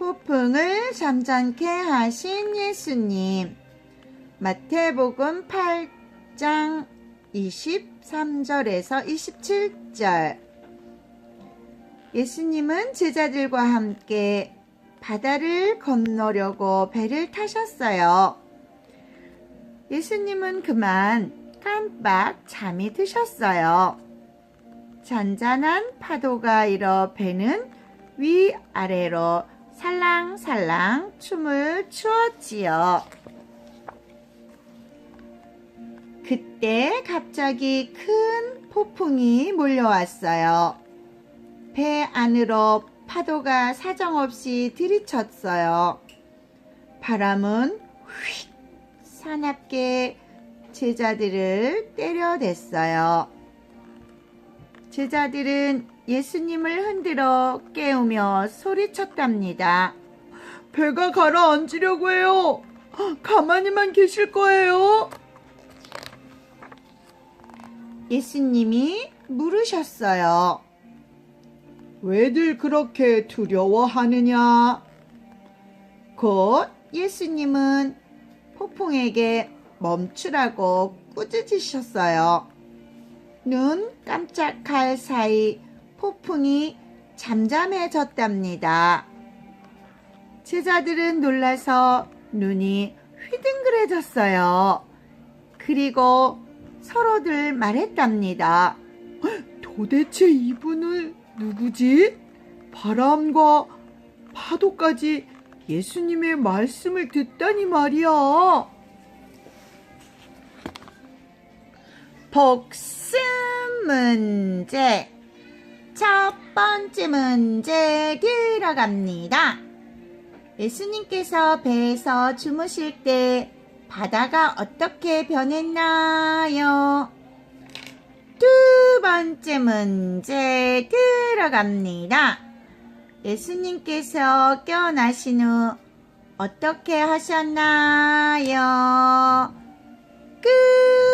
폭풍을 잠잠케 하신 예수님. 마태복음 8장 23절에서 27절. 예수님은 제자들과 함께 바다를 건너려고 배를 타셨어요. 예수님은 그만 깜빡 잠이 드셨어요. 잔잔한 파도가 일어 배는 위아래로 살랑살랑 춤을 추었지요. 그때 갑자기 큰 폭풍이 몰려왔어요. 배 안으로 파도가 사정없이 들이쳤어요. 바람은 휙 사납게 제자들을 때려댔어요. 제자들은 예수님을 흔들어 깨우며 소리쳤답니다. 배가 가라앉으려고 해요. 가만히만 계실 거예요. 예수님이 물으셨어요. 왜들 그렇게 두려워하느냐? 곧 예수님은 폭풍에게 멈추라고 꾸짖으셨어요. 눈 깜짝할 사이 폭풍이 잠잠해졌답니다. 제자들은 놀라서 눈이 휘둥그레졌어요. 그리고 서로들 말했답니다. 도대체 이분은 누구지? 바람과 파도까지 예수님의 말씀을 듣다니 말이야. 복습 문제. 첫 번째 문제 들어갑니다. 예수님께서 배에서 주무실 때 바다가 어떻게 변했나요? 두 번째 문제 들어갑니다. 예수님께서 깨어나신 후 어떻게 하셨나요? 끝!